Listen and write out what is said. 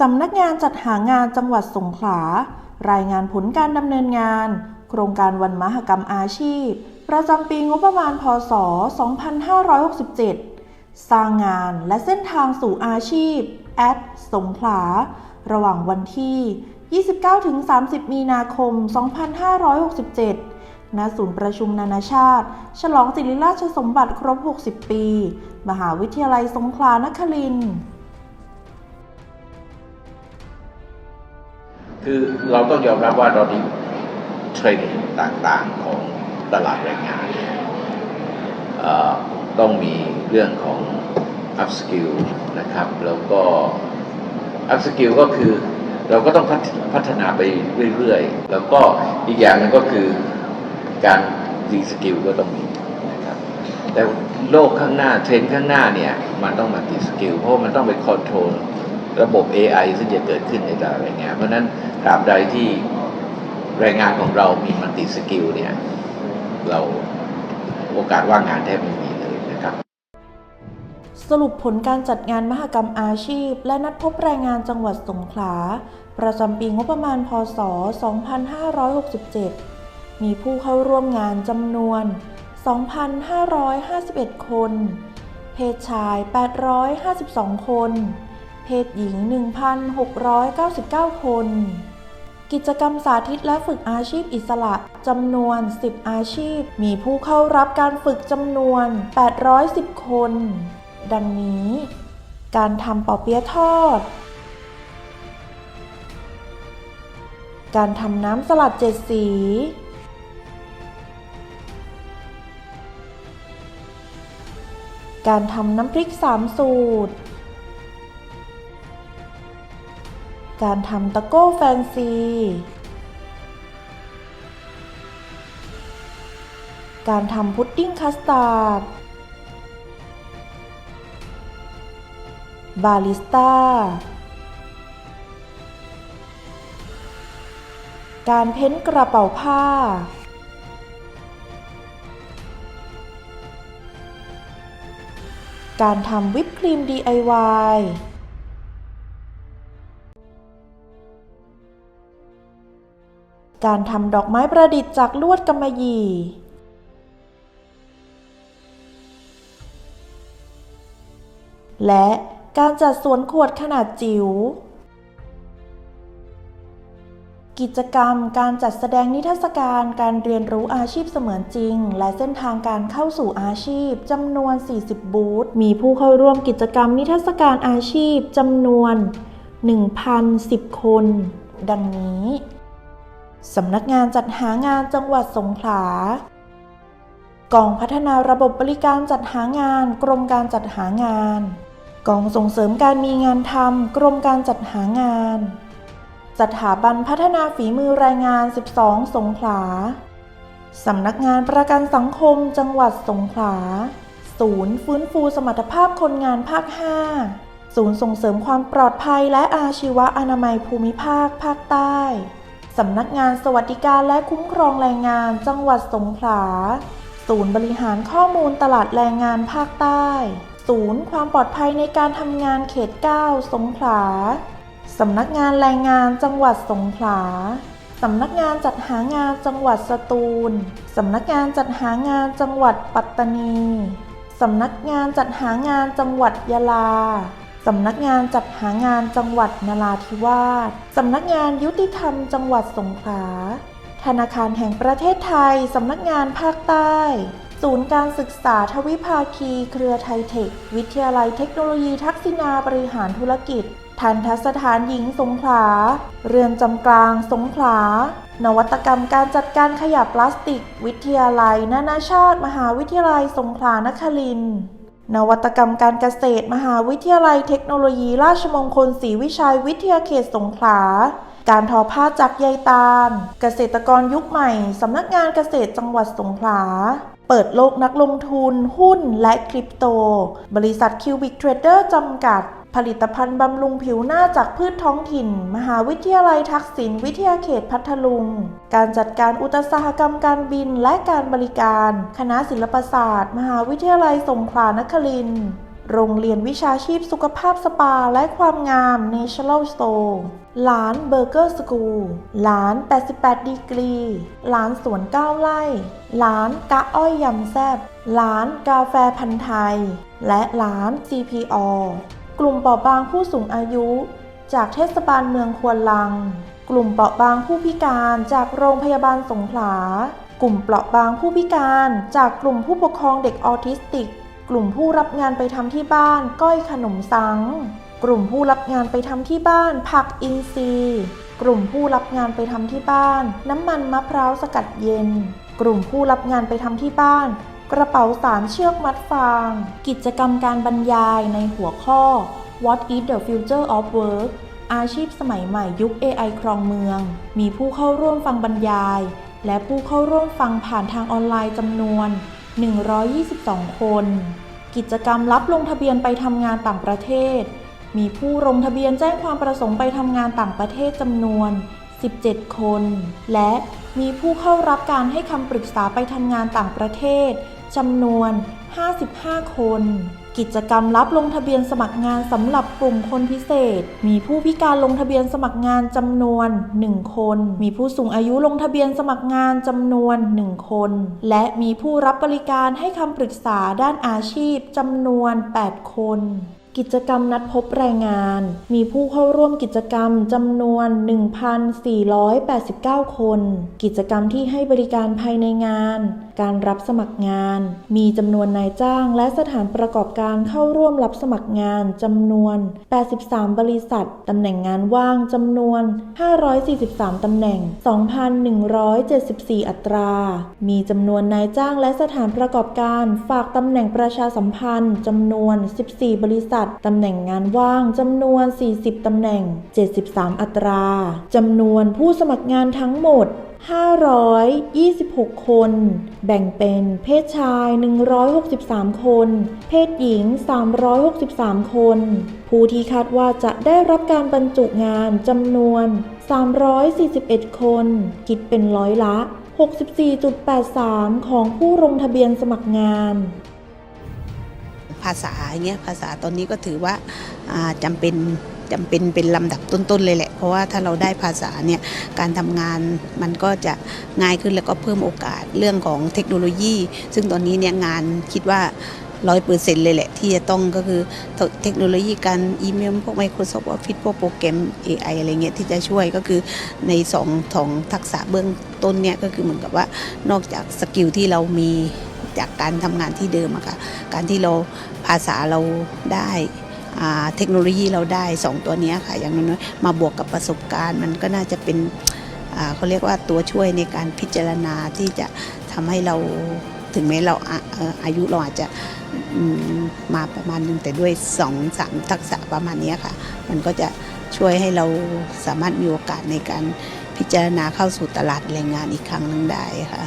สำนักงานจัดหางานจังหวัดสงขลา รายงานผลการดำเนินงาน โครงการวันมหกรรมอาชีพ ประจำปีงบประมาณ พศ 2567 สร้างงานและเส้นทางสู่อาชีพ แอดสงขลา ระหว่างวันที่ 29-30 มีนาคม 2567 ณ ศูนย์ประชุมนานาชาติ ฉลองศิริราชสมบัติครบ 60 ปี มหาวิทยาลัยสงขลานครินทร์ คือเราต้องยอมรับว่าตอนนี้เทรนด์ต่างๆของตลาดแรงงานเนี่ยต้องมีเรื่องของ up skill นะครับ แล้วก็ up skill ก็คือเราก็ต้องพัฒพัฒนาไปเรื่อยๆ แล้วก็อีกอย่างหนึงก็คือการรีสกิลก็ต้องมีนะครับ แต่โลกข้างหน้าเทรนด์ข้างหน้าเนี่ย มันต้องมาติสกิลเพราะมันต้องไปคอนโทรล ระบบ AI ซึ่งจะเกิดขึ้นในตลาดแรงงาน เพราะนั้นตราบใดที่แรงงานของเรามีมันติสกิลเนี่ย เราโอกาสว่างงานแทบไม่มีเลยนะครับ สรุปผลการจัดงานมหกรรมอาชีพ และนัดพบแรงงานจังหวัดสงขลา ประจำปีงบประมาณ พศ 2567 มีผู้เข้าร่วมงานจำนวน 2,551 คน เพศชาย 852 คน เพศหญิง 1,699 คน กิจกรรมสาธิตและฝึกอาชีพอิสระจำนวน 10 อาชีพ มีผู้เข้ารับการฝึกจำนวน 810 คน ดังนี้ การทำปอเปี๊ยะทอด การทำน้ำสลัดเจ็ดสี การทำน้ำพริกสามสูตร การทำตะโก้แฟนซี การทำพุดดิ้งคัสตาร์ด บาริสต้า การเพ้นกระเป๋าผ้า การทำวิปครีม DIY การทำดอกไม้ประดิษฐ์จากลวดกำมะหยี่ และการจัดสวนขวดขนาดจิ๋ว กิจกรรมการจัดแสดงนิทรรศการการเรียนรู้อาชีพเสมือนจริง และเส้นทางการเข้าสู่อาชีพจำนวน 40 บูธ มีผู้เข้าร่วมกิจกรรมนิทรรศการอาชีพจำนวน 1,010 คน ดังนี้ สำนักงานจัดหางานจังหวัดสงขลากองพัฒนาระบบบริการจัดหางาน กรมการจัดหางาน กองส่งเสริมการมีงานทำกรมการจัดหางาน สถาบันพัฒนาฝีมือแรายงาน 12 สงขลาสำนักงานประกันสังคมจังหวัดสงขลา ศูนย์ฟื้นฟูสมรรถภาพคนงานภาค 5 ศูนย์ส่งเสริมความปลอดภัยและอาชีวะอนามัยภูมิภาคภาคใต้ สำนักงานสวัสดิการและคุ้มครองแรงงานจังหวัดสงขลา ศูนย์บริหารข้อมูลตลาดแรงงานภาคใต้ ศูนย์ความปลอดภัยในการทำงานเขต 9 สงขลา สำนักงานแรงงานจังหวัดสงขลา สำนักงานจัดหางานจังหวัดสตูล สำนักงานจัดหางานจังหวัดปัตตานี สำนักงานจัดหางานจังหวัดยะลา สำนักงานจัดหางานจังหวัดนราธิวาส สำนักงานยุติธรรมจังหวัดสงขลา ธนาคารแห่งประเทศไทย สำนักงานภาคใต้ ศูนย์การศึกษาทวิภาคี เครือไทยเทค วิทยาลัยเทคโนโลยีทักษิณาบริหารธุรกิจ ทันทสถานหญิงสงขลา เรือนจำกลางสงขลา นวัตกรรมการจัดการขยะพลาสติก วิทยาลัย นานาชาติ มหาวิทยาลัยสงขลานครินทร์ นวัตกรรมการเกษตร มหาวิทยาลัยเทคโนโลยี ราชมงคลศรีวิชัยวิทยาเขตสงขลา การทอผ้าจากใยตาล เกษตรกรยุคใหม่ สำนักงานเกษตรจังหวัดสงขลา เปิดโลกนักลงทุน หุ้นและคริปโต บริษัทคิวบิกเทรดเดอร์จำกัด ผลิตภัณฑ์บำรุงผิวหน้าจากพืชท้องถิ่น มหาวิทยาลัยทักษิณวิทยาเขตพัทลุง การจัดการอุตสาหกรรมการบินและการบริการ คณะศิลปศาสตร์ มหาวิทยาลัยสงขลานครินทร์โรงเรียนวิชาชีพสุขภาพสปาและความงาม Natural Store ร้านเบอร์เกอร์สกูลร้าน 88 ดีกรี ร้านสวนก้าวไร่ร้านกะอ้อยยำแซบร้านกาแฟพันธ์ไทย และร้าน CPO กลุ่มเปราะบางผู้สูงอายุ จากเทศบาลเมืองควนลัง กลุ่มเปราะบางผู้พิการจากโรงพยาบาลสงขลา กลุ่มเปราะบางผู้พิการจากกลุ่มผู้ปกครองเด็กออทิสติก กลุ่มผู้รับงานไปทำที่บ้านก้อยขนมสัง กลุ่มผู้รับงานไปทำที่บ้านผักอินทรีย์กลุ่มผู้รับงานไปทำที่บ้าน น้ำมันมะพร้าวสกัดเย็น กลุ่มผู้รับงานไปทำที่บ้าน กระเป๋าสารเชือกมัดฟาง กิจกรรมการบรรยายในหัวข้อ What is the future of work อาชีพสมัยใหม่ยุค AI ครองเมือง มีผู้เข้าร่วมฟังบรรยาย และผู้เข้าร่วมฟังผ่านทางออนไลน์จำนวน 122 คน กิจกรรมรับลงทะเบียนไปทำงานต่างประเทศ มีผู้ลงทะเบียนแจ้งความประสงค์ไปทำงานต่างประเทศจำนวน 17 คน และมีผู้เข้ารับการให้คำปรึกษาไปทำงานต่างประเทศ จำนวน 55 คน กิจกรรมรับลงทะเบียนสมัครงานสำหรับกลุ่มคนพิเศษ มีผู้พิการลงทะเบียนสมัครงานจำนวน 1 คน มีผู้สูงอายุลงทะเบียนสมัครงานจำนวน 1 คน และมีผู้รับบริการให้คำปรึกษาด้านอาชีพจำนวน 8 คน กิจกรรมนัดพบแรงงาน มีผู้เข้าร่วมกิจกรรมจำนวน 1,489 คน กิจกรรมที่ให้บริการภายในงาน การรับสมัครงาน มีจำนวนนายจ้างและสถานประกอบการเข้าร่วมรับสมัครงานจำนวน 83 บริษัท ตำแหน่งงานว่างจำนวน 543 ตำแหน่ง 2,174 อัตรา มีจำนวนนายจ้างและสถานประกอบการ ฝากตำแหน่งประชาสัมพันธ์จำนวน 14 บริษัทตำแหน่งงานว่างจำนวน 40 ตำแหน่ง 73 อัตราจำนวนผู้สมัครงานทั้งหมด 526 คน แบ่งเป็นเพศชาย 163 คน เพศหญิง 363 คน ผู้ที่คาดว่าจะได้รับการบรรจุงานจำนวน 341 คน คิดเป็นร้อยละ 64.83 ของผู้ลงทะเบียนสมัครงาน ภาษาอย่างเงี้ยภาษาตอนนี้ก็ถือว่าอ่าจำเป็นจำเป็นเป็นลำดับต้นๆเลยแหละ เพราะว่าถ้าเราได้ภาษาเนี่ยการทำงานมันก็จะง่ายขึ้นแล้วก็เพิ่มโอกาสเรื่องของเทคโนโลยี ซึ่งตอนนี้เนี่ยงานคิดว่าร้อยเปอร์เซ็นต์เลยแหละ ที่จะต้องก็คือเทคโนโลยีการอีเมลพวก Microsoft Office พวกโปรแกรม AI อะไรเงี้ยที่จะช่วยก็คือในสองของทักษะเบื้องต้นเนี่ยก็คือเหมือนกับว่านอกจากสกิลที่เรามี จากการทำงานที่เดิมอะค่ะการที่เราภาษาเราได้เทคโนโลยีเราได้ 2 ตัวนี้ค่ะ อย่างน้อยๆมาบวกกับประสบการณ์ มันก็น่าจะเป็นเขาเรียกว่าตัวช่วยในการพิจารณาที่จะทำให้เราถึงแม้เราออายุเราอาจจะมาประมาณนึงแต่ด้วย2อสามทักษะประมาณนี้ค่ะ มันก็จะช่วยให้เราสามารถมีโอกาสในการพิจารณาเข้าสู่ตลาดแรงงานอีกครั้งหนึงได้ค่ะ